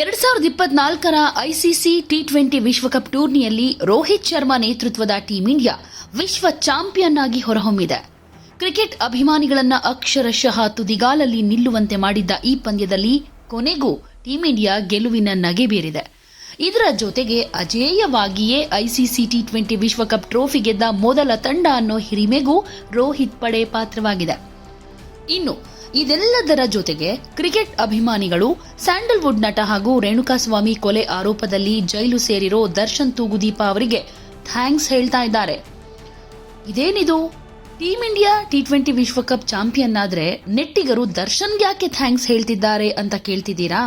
ಎರಡ್ ಸಾವಿರದ ಇಪ್ಪತ್ನಾಲ್ಕರ ಐಸಿಸಿ ಟಿ ಟ್ವೆಂಟಿ ವಿಶ್ವಕಪ್ ಟೂರ್ನಿಯಲ್ಲಿ ರೋಹಿತ್ ಶರ್ಮಾ ನೇತೃತ್ವದ ಟೀಂ ಇಂಡಿಯಾ ವಿಶ್ವ ಚಾಂಪಿಯನ್ ಆಗಿ ಹೊರಹೊಮ್ಮಿದೆ. ಕ್ರಿಕೆಟ್ ಅಭಿಮಾನಿಗಳನ್ನ ಅಕ್ಷರಶಃ ತುದಿಗಾಲಲ್ಲಿ ನಿಲ್ಲುವಂತೆ ಮಾಡಿದ್ದ ಈ ಪಂದ್ಯದಲ್ಲಿ ಕೊನೆಗೂ ಟೀಂ ಇಂಡಿಯಾ ಗೆಲುವಿನ ನಗೆ ಬೀರಿದೆ. ಇದರ ಜೊತೆಗೆ ಅಜೇಯವಾಗಿಯೇ ಐಸಿಸಿ ಟಿ ಟ್ವೆಂಟಿ ವಿಶ್ವಕಪ್ ಟ್ರೋಫಿ ಗೆದ್ದ ಮೊದಲ ತಂಡ ಅನ್ನೋ ಹಿರಿಮೆಗೂ ರೋಹಿತ್ ಪಡೆ ಪಾತ್ರವಾಗಿದೆ. ಇನ್ನು, ಇದೆಲ್ಲದರ ಜೊತೆಗೆ ಕ್ರಿಕೆಟ್ ಅಭಿಮಾನಿಗಳು ಸ್ಯಾಂಡಲ್ವುಡ್ ನಟ ಹಾಗೂ ರೇಣುಕಾಸ್ವಾಮಿ ಕೊಲೆ ಆರೋಪದಲ್ಲಿ ಜೈಲು ಸೇರಿರೋ ದರ್ಶನ್ ತೂಗುದೀಪ ಅವರಿಗೆ ಥ್ಯಾಂಕ್ಸ್ ಹೇಳ್ತಾ ಇದ್ದಾರೆ. ಇದೇನಿದು? ಟೀಂ ಇಂಡಿಯಾ ಟಿ ಟ್ವೆಂಟಿ ವಿಶ್ವಕಪ್ ಚಾಂಪಿಯನ್ ಆದ್ರೆ ನೆಟ್ಟಿಗರು ದರ್ಶನ್ ಯಾಕೆ ಥ್ಯಾಂಕ್ಸ್ ಹೇಳ್ತಿದ್ದಾರೆ ಅಂತ ಕೇಳ್ತಿದ್ದೀರಾ?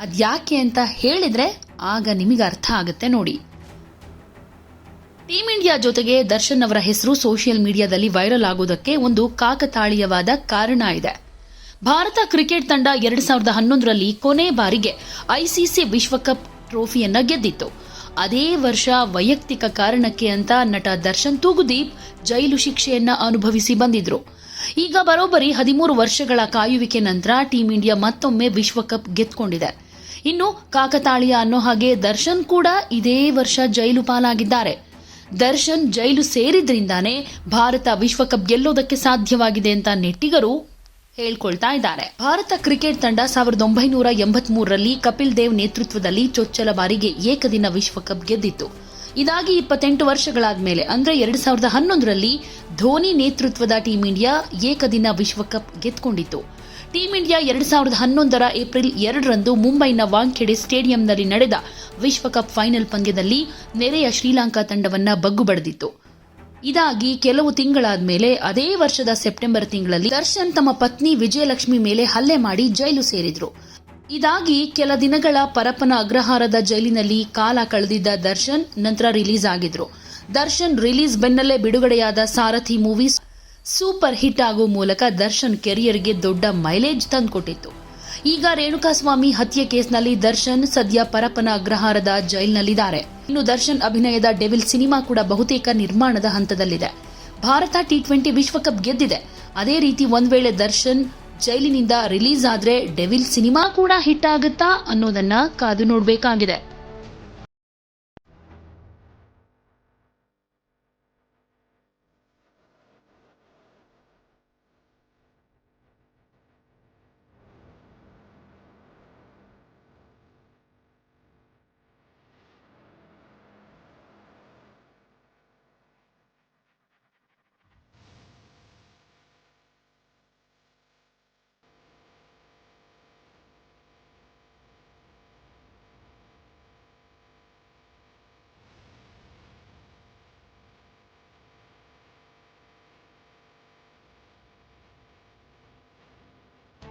ಅದ್ಯಾಕೆ ಅಂತ ಹೇಳಿದ್ರೆ ಆಗ ನಿಮಗೆ ಅರ್ಥ ಆಗುತ್ತೆ ನೋಡಿ. ಟೀಂ ಇಂಡಿಯಾ ಜೊತೆಗೆ ದರ್ಶನ್ ಅವರ ಹೆಸರು ಸೋಷಿಯಲ್ ಮೀಡಿಯಾದಲ್ಲಿ ವೈರಲ್ ಆಗೋದಕ್ಕೆ ಒಂದು ಕಾಕತಾಳೀಯವಾದ ಕಾರಣ ಇದೆ. ಭಾರತ ಕ್ರಿಕೆಟ್ ತಂಡ ಎರಡ್ ಸಾವಿರದ ಹನ್ನೊಂದರಲ್ಲಿ ಕೊನೆ ಬಾರಿಗೆ ಐಸಿಸಿ ವಿಶ್ವಕಪ್ ಟ್ರೋಫಿಯನ್ನ ಗೆದ್ದಿತ್ತು. ಅದೇ ವರ್ಷ ವೈಯಕ್ತಿಕ ಕಾರಣಕ್ಕೆ ಅಂತ ನಟ ದರ್ಶನ್ ತೂಗುದೀಪ್ ಜೈಲು ಶಿಕ್ಷೆಯನ್ನ ಅನುಭವಿಸಿ ಬಂದಿದ್ರು. ಈಗ ಬರೋಬ್ಬರಿ ಹದಿಮೂರು ವರ್ಷಗಳ ಕಾಯುವಿಕೆ ನಂತರ ಟೀಂ ಇಂಡಿಯಾ ಮತ್ತೊಮ್ಮೆ ವಿಶ್ವಕಪ್ ಗೆದ್ಕೊಂಡಿದೆ. ಇನ್ನು ಕಾಕತಾಳೀಯ ಅನ್ನೋ ಹಾಗೆ ದರ್ಶನ್ ಕೂಡ ಇದೇ ವರ್ಷ ಜೈಲು ಪಾಲಾಗಿದ್ದಾರೆ. ದರ್ಶನ್ ಜೈಲು ಸೇರಿದ್ರಿಂದಾನೇ ಭಾರತ ವಿಶ್ವಕಪ್ ಗೆಲ್ಲೋದಕ್ಕೆ ಸಾಧ್ಯವಾಗಿದೆ ಅಂತ ನೆಟ್ಟಿಗರು ಹೇಳ್ಕೊಳ್ತಾ ಇದ್ದಾರೆ. ಭಾರತ ಕ್ರಿಕೆಟ್ ತಂಡ ಸಾವಿರದ ಒಂಬೈನೂರ ಎಂಬತ್ಮೂರರಲ್ಲಿ ಕಪಿಲ್ ದೇವ್ ನೇತೃತ್ವದಲ್ಲಿ ಚೊಚ್ಚಲ ಬಾರಿಗೆ ಏಕದಿನ ವಿಶ್ವಕಪ್ ಗೆದ್ದಿತ್ತು. ಇದಾಗಿ ಇಪ್ಪತ್ತೆಂಟು ವರ್ಷಗಳಾದ ಮೇಲೆ ಅಂದ್ರೆ ಎರಡ್ ಸಾವಿರದ ಹನ್ನೊಂದರಲ್ಲಿ ಧೋನಿ ನೇತೃತ್ವದ ಟೀಂ ಇಂಡಿಯಾ ಏಕದಿನ ವಿಶ್ವಕಪ್ ಗೆದ್ಕೊಂಡಿತ್ತು. ಟೀಂ ಇಂಡಿಯಾ ಎರಡ್ ಸಾವಿರದ ಹನ್ನೊಂದರ ಏಪ್ರಿಲ್ ಎರಡರಂದು ಮುಂಬೈನ ವಾಂಖೆಡೆ ಸ್ಟೇಡಿಯಂನಲ್ಲಿ ನಡೆದ ವಿಶ್ವಕಪ್ ಫೈನಲ್ ಪಂದ್ಯದಲ್ಲಿ ನೆರೆಯ ಶ್ರೀಲಂಕಾ ತಂಡವನ್ನ ಬಗ್ಗು ಬಡಿದಿತ್ತು. ಇದಾಗಿ ಕೆಲವು ತಿಂಗಳಾದ ಮೇಲೆ ಅದೇ ವರ್ಷದ ಸೆಪ್ಟೆಂಬರ್ ತಿಂಗಳಲ್ಲಿ ದರ್ಶನ್ ತಮ್ಮ ಪತ್ನಿ ವಿಜಯಲಕ್ಷ್ಮಿ ಮೇಲೆ ಹಲ್ಲೆ ಮಾಡಿ ಜೈಲು ಸೇರಿದ್ರು. ಇದಾಗಿ ಕೆಲ ದಿನಗಳ ಪರಪ್ಪನ ಅಗ್ರಹಾರದ ಜೈಲಿನಲ್ಲಿ ಕಾಲ ಕಳೆದಿದ್ದ ದರ್ಶನ್ ನಂತರ ರಿಲೀಸ್ ಆಗಿದ್ರು. ದರ್ಶನ್ ರಿಲೀಸ್ ಬೆನ್ನಲ್ಲೇ ಬಿಡುಗಡೆಯಾದ ಸಾರಥಿ ಮೂವೀಸ್ ಸೂಪರ್ ಹಿಟ್ ಆಗೋ ಮೂಲಕ ದರ್ಶನ್ ಕೆರಿಯರ್ಗೆ ದೊಡ್ಡ ಮೈಲೇಜ್ ತಂದುಕೊಟ್ಟಿತ್ತು. ಈಗ ರೇಣುಕಾಸ್ವಾಮಿ ಹತ್ಯೆ ಕೇಸ್ನಲ್ಲಿ ದರ್ಶನ್ ಸದ್ಯ ಪರಪ್ಪನ ಅಗ್ರಹಾರದ ಜೈಲಿನಲ್ಲಿದ್ದಾರೆ. ಇನ್ನು ದರ್ಶನ್ ಅಭಿನಯದ ಡೆವಿಲ್ ಸಿನಿಮಾ ಕೂಡ ಬಹುತೇಕ ನಿರ್ಮಾಣದ ಹಂತದಲ್ಲಿದೆ. ಭಾರತ ಟಿ ಟ್ವೆಂಟಿ ವಿಶ್ವಕಪ್ ಗೆದ್ದಿದೆ. ಅದೇ ರೀತಿ ಒಂದ್ ವೇಳೆ ದರ್ಶನ್ ಜೈಲಿನಿಂದ ರಿಲೀಸ್ ಆದ್ರೆ ಡೆವಿಲ್ ಸಿನಿಮಾ ಕೂಡ ಹಿಟ್ ಆಗುತ್ತಾ ಅನ್ನೋದನ್ನ ಕಾದು ನೋಡಬೇಕಾಗಿದೆ.